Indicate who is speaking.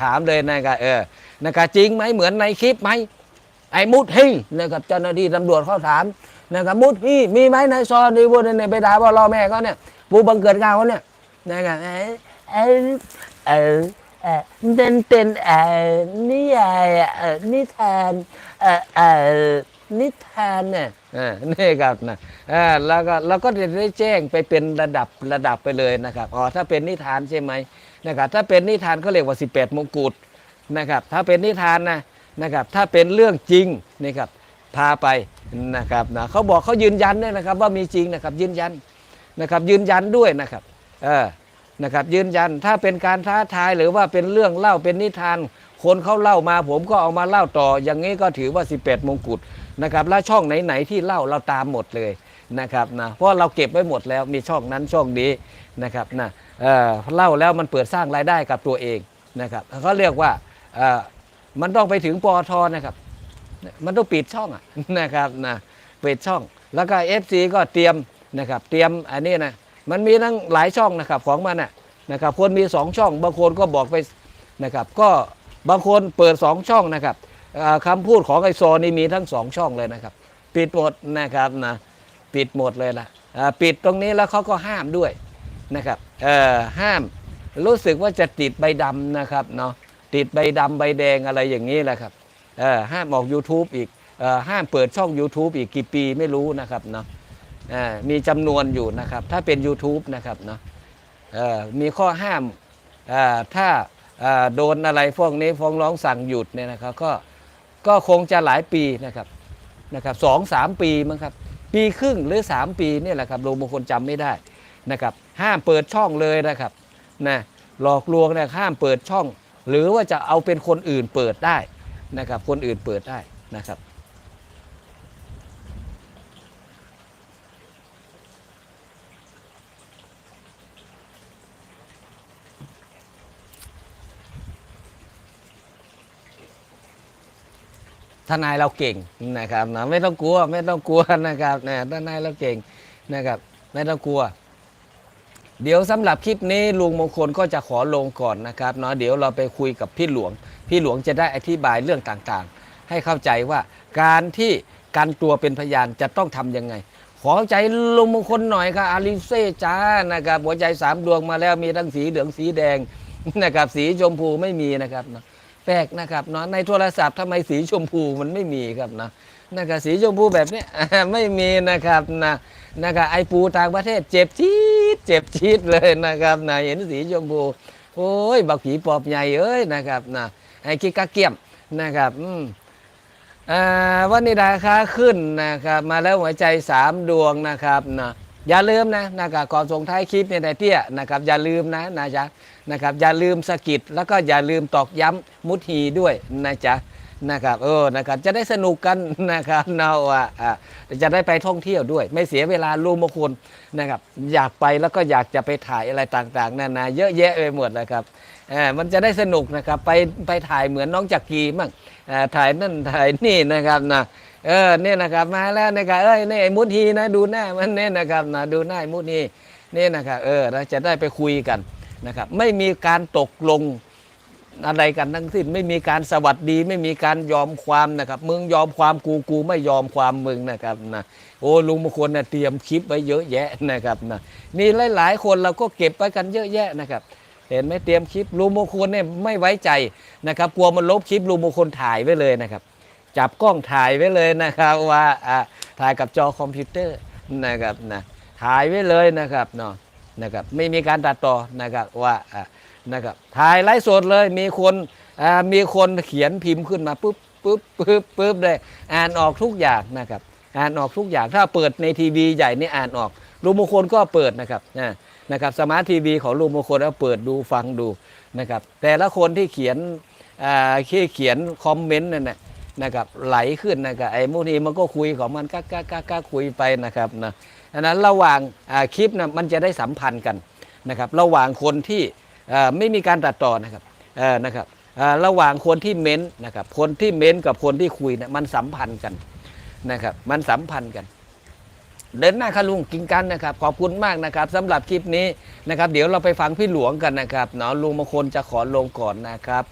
Speaker 1: ถามเลยนะครับเออนะครับจริงไหมเหมือนในคลิปไหมไอ้มุดฮีนะครับเจ้าหน้าที่ตำรวจเขาถามนะครับมุดฮีมีไหมในซอยดีวุฒิเนี่ยไปด่าว่าล่อแม่เขาเนี่ยผู้บังเกิดกาวเขาเนี่ยนะครับเออเออเออเออเป็นเป็นเออนิยายเออนิทานเออเออ นิทานเนี่ยนี่ครับนะแล้วก็เราก็จะได้แจ้งไปเป็นระดับระดับไปเลยนะครับอ๋อถ้าเป็นนิทานใช่ไหมนะครับถ้าเป็นนิทานเขาเรียกว่า 18 มงกุฎนะครับ ถ้าเป็นนิทานนะนะครับถ้าเป็นเรื่องจริงนะครับพาไปนะครับนะเขาบอกเขายืนยันด้วยนะครับว่ามีจริงนะครับยืนยันนะครับยืนยันด้วยนะครับเออนะครับยืนยันถ้าเป็นการท้าทายหรือว่าเป็นเรื่องเล่าเป็นนิทาน คนเขาเล่ามาผมก็เอามาเล่าต่อ อย่างนี้ก็ถือว่า 18 มงกุฎนะครับแล้วช่องไหนๆที่เล่าเราตามหมดเลยนะครับนะเพราะเราเก็บไว้หมดแล้วมีช่องนั้นช่องนี้นะครับนะเออเล่าแล้วมันเปิดสร้างรายได้กับตัวเองนะครับเขาเรียกว่าเออมันต้องไปถึงปอทนะครับมันต้องปิดช่องนะครับนะปิดช่อง แล้วก็ FC ก็เตรียมนะครับเตรียมอันนี้นะมันมีทั้งหลายช่องนะครับของมันนะนะครับคนมี 2 ช่องบางคนก็บอกไปนะครับก็ บางคนเปิด 2 ช่องนะครับคำพูดของไอโซนี่มีทั้ง 2 ช่องเลยนะครับ ปิดหมดนะครับนะปิดหมดเลยละอ่าปิดตรงนี้แล้วเขาก็ห้ามด้วยนะครับห้ามรู้สึกว่าจะติดใบดำนะครับเนาะติดใบดำใบแดงอะไรอย่างนี้แหละครับห้ามออก YouTube อีกอห้ามเปิดช่อง YouTube อีกกี่ปีไม่รู้นะครับเนาะมีจำนวนอยู่นะครับ ถ้าเป็น YouTube นะครับเนาะมีข้อห้ามถ้า โดนอะไรพวกนี้ฟ้องร้องสั่งหยุดเนี่ยนะครับก็ก็คงจะหลายปีนะครับนะครับสองสามปีมั้งครับปีครึ่งหรือ 3 ปีเนี่ยแหละครับลุงบางคนจำไม่ได้นะครับห้ามเปิดช่องเลยนะครับนะหลอกลวงเนี่ยห้ามเปิดช่อง หรือว่าจะเอาเป็นคนอื่นเปิดได้นะครับคนอื่นเปิดได้นะครับ ทนายเราเก่งนะครับนะไม่ต้องกลัวไม่ต้องกลัวนะครับนะทนายเราเก่งนะครับ ไม่ต้องกลัว เดี๋ยวสำหรับคลิปนี้ลุงมงคลก็จะขอลงก่อนนะครับเนาะเดี๋ยวเราไปคุยกับพี่หลวง พี่หลวงจะได้อธิบายเรื่องต่างๆ ให้เข้าใจว่าการที่การตัวเป็นพยานจะต้องทำยังไง ขอใจลุงมงคลหน่อยครับอาลิเซ่จ้านะครับหัวใจสามดวงมาแล้วมีทั้งสีเหลืองสีแดงนะครับสีชมพูไม่มีนะครับเนาะ แปลกนะครับเนาะในโทรศัพท์ทำไมสีชมพูมันไม่มีครับนะนะครับสีชมพูแบบนี้ไม่มีนะครับนะนะครับไอปูต่างประเทศเจ็บจี๊ดเจ็บจี๊ดเลยนะครับนะเห็นสีชมพูโอ้ยบักผีปอบใหญ่เอ้ยนะครับนะไอกิกะเกียมนะครับอืมอ่าวันนี้ราคาขึ้นนะครับ มาแล้วหัวใจสามดวงนะครับนะ อย่าลืมนะนะครับก่อนส่งท้ายคลิปเนี่ยนายเตี้ยนะครับอย่าลืมนะนะจ๊ะนะครับอย่าลืมสะกิดแล้วก็อย่าลืมตอกย้ำมุดฮีด้วยนะจ๊ะนะครับเออนะครับจะได้สนุกกันนะครับเนาะอ่าจะได้ไปท่องเที่ยวด้วย ไม่เสียเวลาลูมคนนะครับอยากไปแล้วก็อยากจะไปถ่ายอะไรต่างๆนานาเยอะแยะไปหมดนะครับเออมันจะได้สนุกนะครับไปไปถ่ายเหมือนน้องจักรีมั่งอ่าถ่ายนั่นถ่ายนี่นะครับนะ เออเนี่ยนะครับมาแล้วนะครับเอ้ยนี่ไอ้มุดฮีนะดูหน้ามันเนี่ยนะครับนะดูหน้าไอ้มุดฮีนี่นะครับเออเราจะได้ไปคุยกันนะครับ ไม่มีการตกลงอะไรกันทั้งสิ้นไม่มีการสวัสดี ไม่มีการยอมความนะครับมึงยอมความกูกูไม่ยอมความมึงนะครับนะโอ้ลุงมงคลนะเตรียมคลิปไว้เยอะแยะนะครับนะมีหลาย ๆ คนเราก็เก็บไว้กันเยอะแยะนะครับ เห็นไหมเตรียมคลิปลุงมงคลเนี่ยไม่ไว้ใจนะครับกลัวมันลบคลิปลุงมงคลถ่ายไว้เลยนะครับ จับกล้องถ่ายไว้เลยนะครับว่าถ่ายกับจอคอมพิวเตอร์นะครับนะถ่ายไว้เลยนะครับเนาะนะครับไม่มีการตัดต่อนะครับว่านะครับถ่ายไลฟ์สดเลยมีคนมีคนเขียนพิมพ์ขึ้นมาปุ๊บปุ๊บปุ๊บปุ๊บเลยอ่านออกทุกอย่างนะครับอ่านออกทุกอย่างถ้าเปิดในทีวีใหญ่นี่อ่านออกลุงมงคลก็เปิดนะครับนะนะครับสมาร์ททีวีของลุงมงคลแล้วเปิดดูฟังดูนะครับแต่ละคนที่เขียนที่เขียนคอมเมนต์นั่นแหละ นะครับไหลขึ้นนะครับไอ้มูนี้มันก็คุยของมันก้าก้าก้าก้าคุยไปนะครับนะอันนั้นระหว่างคลิปนะมันจะได้สัมพันธ์กันนะครับระหว่างคนที่ไม่มีการตัดต่อนะครับนะครับระหว่างคนที่เม้นต์นะครับคนที่เม้นต์กับคนที่คุยเนะมันสัมพันธ์กันนะครับมันสัมพันธ์กันเดินหน้าคาลุงกินกันนะครับขอบคุณมากนะครับสำหรับคลิปนี้นะครับ เดี๋ยวเราไปฟังพี่หลวงกันนะครับเนาะลุงมงคลจะขอลงก่อนนะครับ